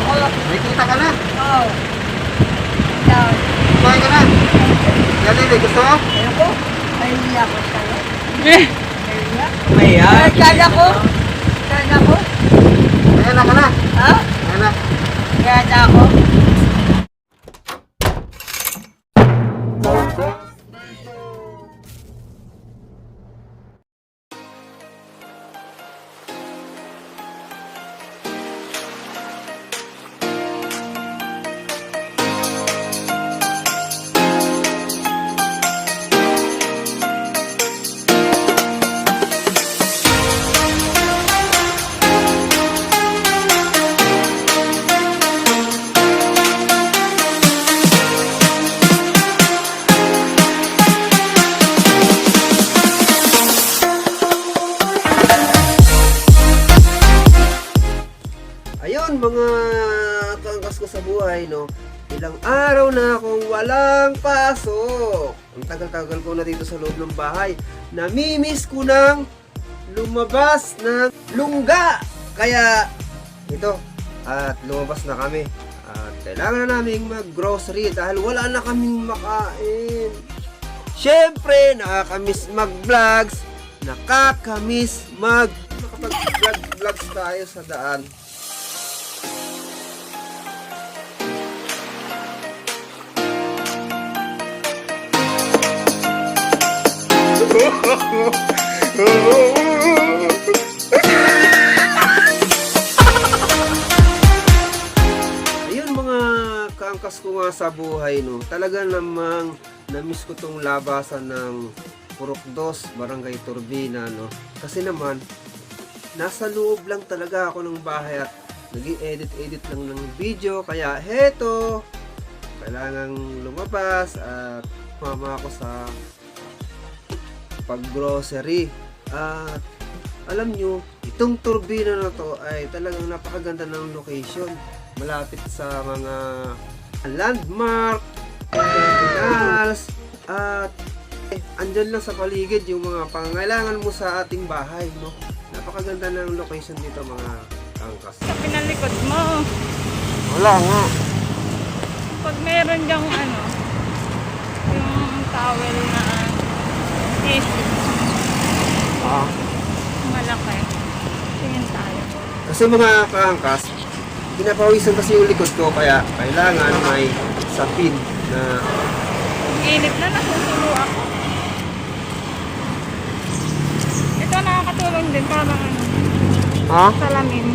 ako. May kita ka na. Oo. Yan. Kumain ka na. Yan din, gusto mo? Ayun ko. Mahihiya ko sa'yo. Eh, Mahihiya. May Ay, kaya ko. Kaya ko. Ayan na ka na. Ha? Ayan na. Kaya ako. Ang tagal-tagal ko na dito sa loob ng bahay. Namimiss ko ng lumabas ng lungga. Kaya, ito, at lumabas na kami. At kailangan na namin mag-grocery dahil wala na kaming makain. Siyempre, nakakamiss mag-vlogs. Nakakamiss mag... Nakapag-vlogs tayo sa daan. Ayun mga kaangkas ko nga sa buhay no. Talaga namang na-miss ko tong labasan ng Purok Dos, Barangay Turbina no. Kasi naman nasa loob lang talaga ako ng bahay at nag edit edit lang ng video kaya heto kailangang lumabas at mama ako sa pag-grocery. At alam nyo, itong turbina na to ay talagang napakaganda ng location. Malapit sa mga landmark terminals at eh, andyan lang sa paligid yung mga pangangailangan mo sa ating bahay no? Napakaganda ng location dito mga kangkas. Sa pinalikod mo. wala nga. Pag meron diyang ano, yung towel na tissue, ah. malaki. Tingin tayo. kasi mga kaangkas pinapawisan kasi yung likod ko kaya kailangan may sapin na Init na, nasusulo ako. Ito nakakatulong din, parang ano, ha? salamin.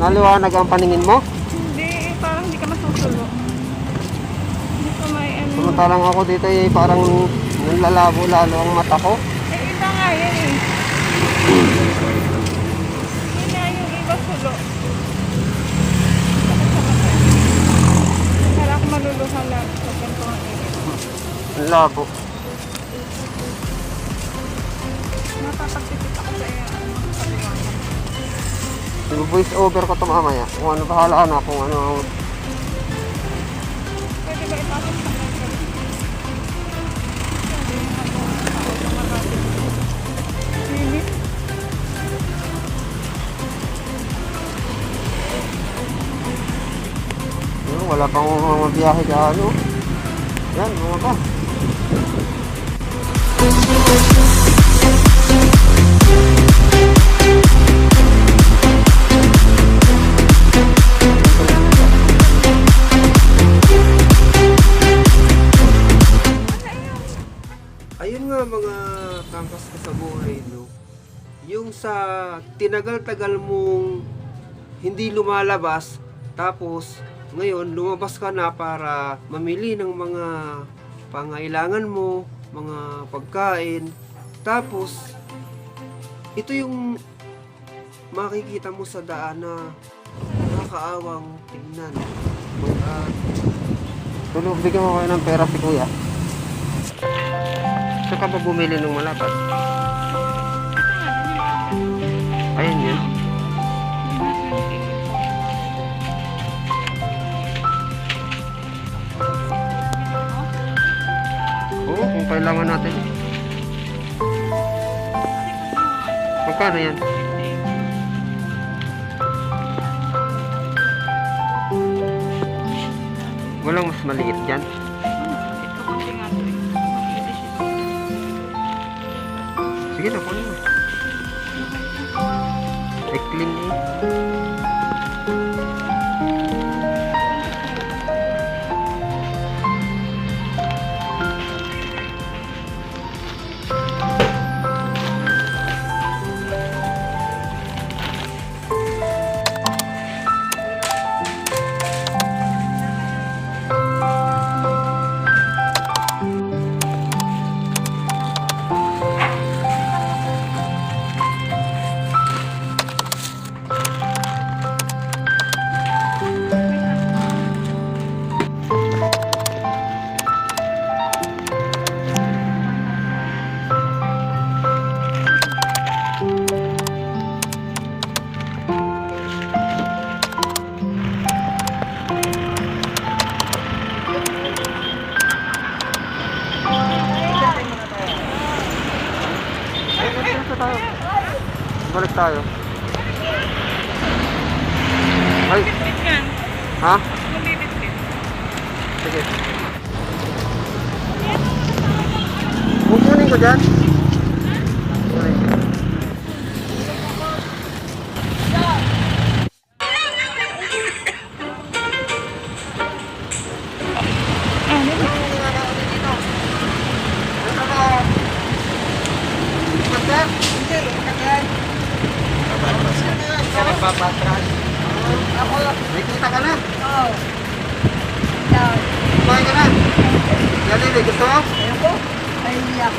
Naliwanag ang paningin mo? Hindi, parang hindi ka masusulo. Hindi ko may ano. Samantalang ako dito eh, parang nalalabo lalo ang mata ko. Eh, iba nga yan eh. Nga yung iba sulo. Sakit sa mata. Kala ko maluluha lang sa ganito ang init. Ang labo. Napapagtipid ako sa iyo. Ano, voice over ko to mamaya. Kung ano bahala na, kung ano. Wala pang mga biyahe ka ano. Yan, mga ba? Ayun nga mga kangkas ko sa buhay, no? Yung sa tinagal-tagal mong hindi lumalabas, tapos ngayon lumabas ka na para mamili ng mga pangailangan mo, mga pagkain. Tapos, ito yung makikita mo sa daan na nakakaawang tingnan. Mga, tulog, bigyan mo kayo ng pera si kuya. Saan ka ba bumili ng malabas? Oo, kung kailangan natin. Magkano yan? Walang mas maliit dyan. Sige na, kunin mo. Ikling eh. Balik tayo. Ay, ha? Sige. Kukunin ko dyan.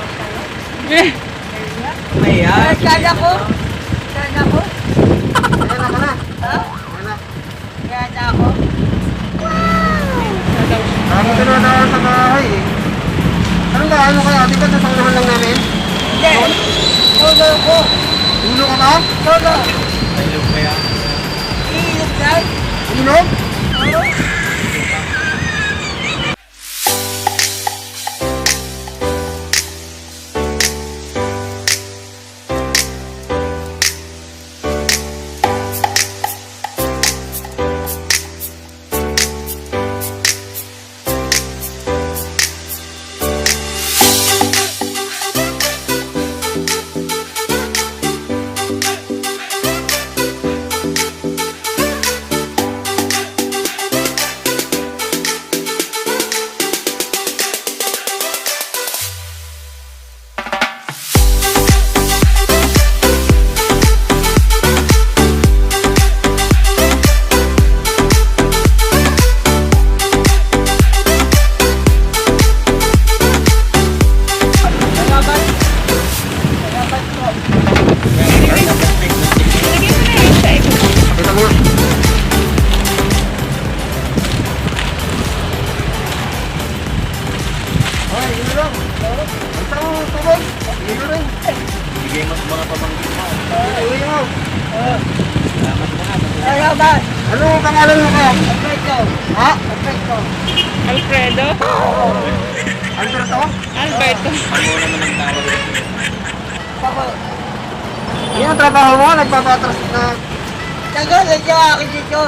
Mahiya ako sa'yo. Eh, Mahiya. Maya. Ay, Sana ko. Sana ko. Ayan na ka na. Ha? Ayan na. Sana ako. Ako tinadaan sa bahay eh. Anong? Ano kaya? Di ba sasanglahan lang namin? Hindi. Todo ko. Ulo ka ba? Todo. Ilog kaya? Ilog lang. Ilog? Oo. Pangalan mo ka? Perfecto. Ha? Perfecto. Alfredo? Alberto? Alberto. Naman ang tawag? Papa. Yan ang trabaho mo? Nagpapatras na... Tagal na siya akin dito.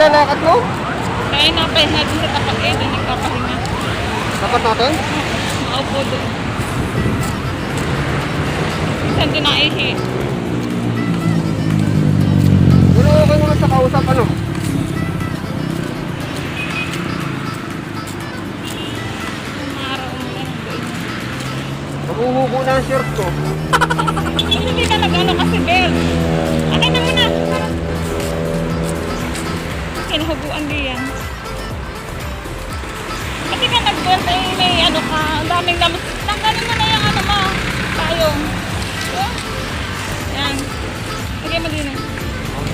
Nilalakad mo? Kaya napahinga din sa tapat eh, doon nagpapahinga. Tapat natin? Maupo doon. Minsan doon na ihi. Pero okay naman sa kausap, ano? Mo. Mahuhubo na ang shirt ko. Ano ka, ang daming lamas. Tanggalin mo na yung ano mo, tayong. Oh. Yan. Lagay mo din eh.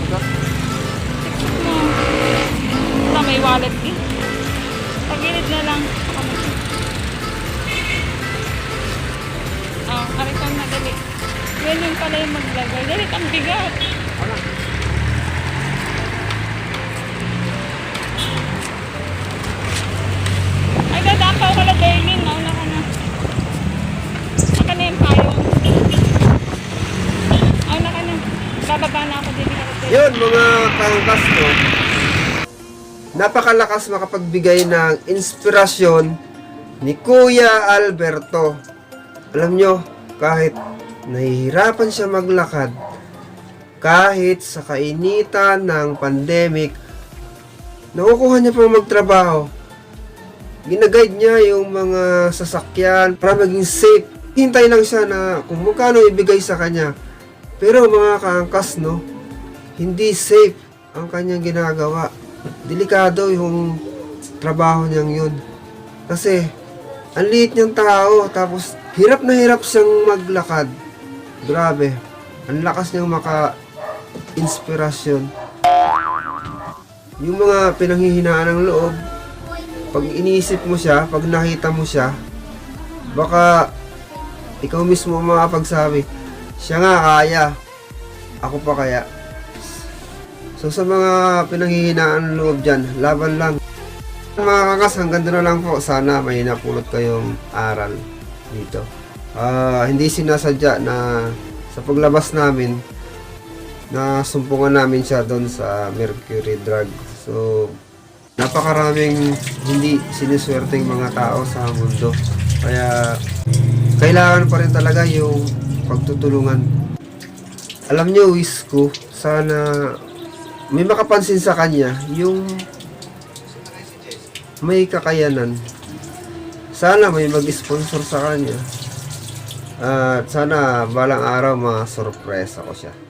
Tiktok mo. May wallet eh. Pagilid na lang. Oh, karitan na dali. Yan yung pala yung maglagay. Dali, ang bigat. Yun, mga kangkas no. Napakalakas makapagbigay ng inspirasyon ni Kuya Alberto. Alam nyo, kahit nahihirapan siya maglakad, kahit sa kainitan ng pandemic, nakukuha niya pang magtrabaho. Ginaguide niya yung mga sasakyan para maging safe. Hintay lang siya na kung magkano ibigay sa kanya. Pero mga kaangkas, no, hindi safe ang kanyang ginagawa. Delikado yung trabaho niyang yun. Kasi, ang liit niyang tao, tapos hirap na hirap siyang maglakad. Grabe. Ang lakas niyang maka-inspirasyon. Yung mga pinanghihinaan ng loob, pag iniisip mo siya, pag nakita mo siya, baka ikaw mismo ang makapagsabi, siya nga kaya, ako pa kaya. So sa mga pinanghihinaan ng loob dyan, laban lang. Mga kakas, hanggang doon na lang po. Sana may napulot kayong aral dito. Ah, hindi sinasadya na sa paglabas namin, na sumpungan namin siya doon sa Mercury Drug. So, napakaraming hindi sinuswerteng mga tao sa mundo. Kaya, kailangan pa rin talaga yung pagtutulungan. Alam niyo, wish ko, sana may makapansin sa kanya yung may kakayanan. Sana may mag-sponsor sa kanya. At sana balang araw ma-surprise ako siya.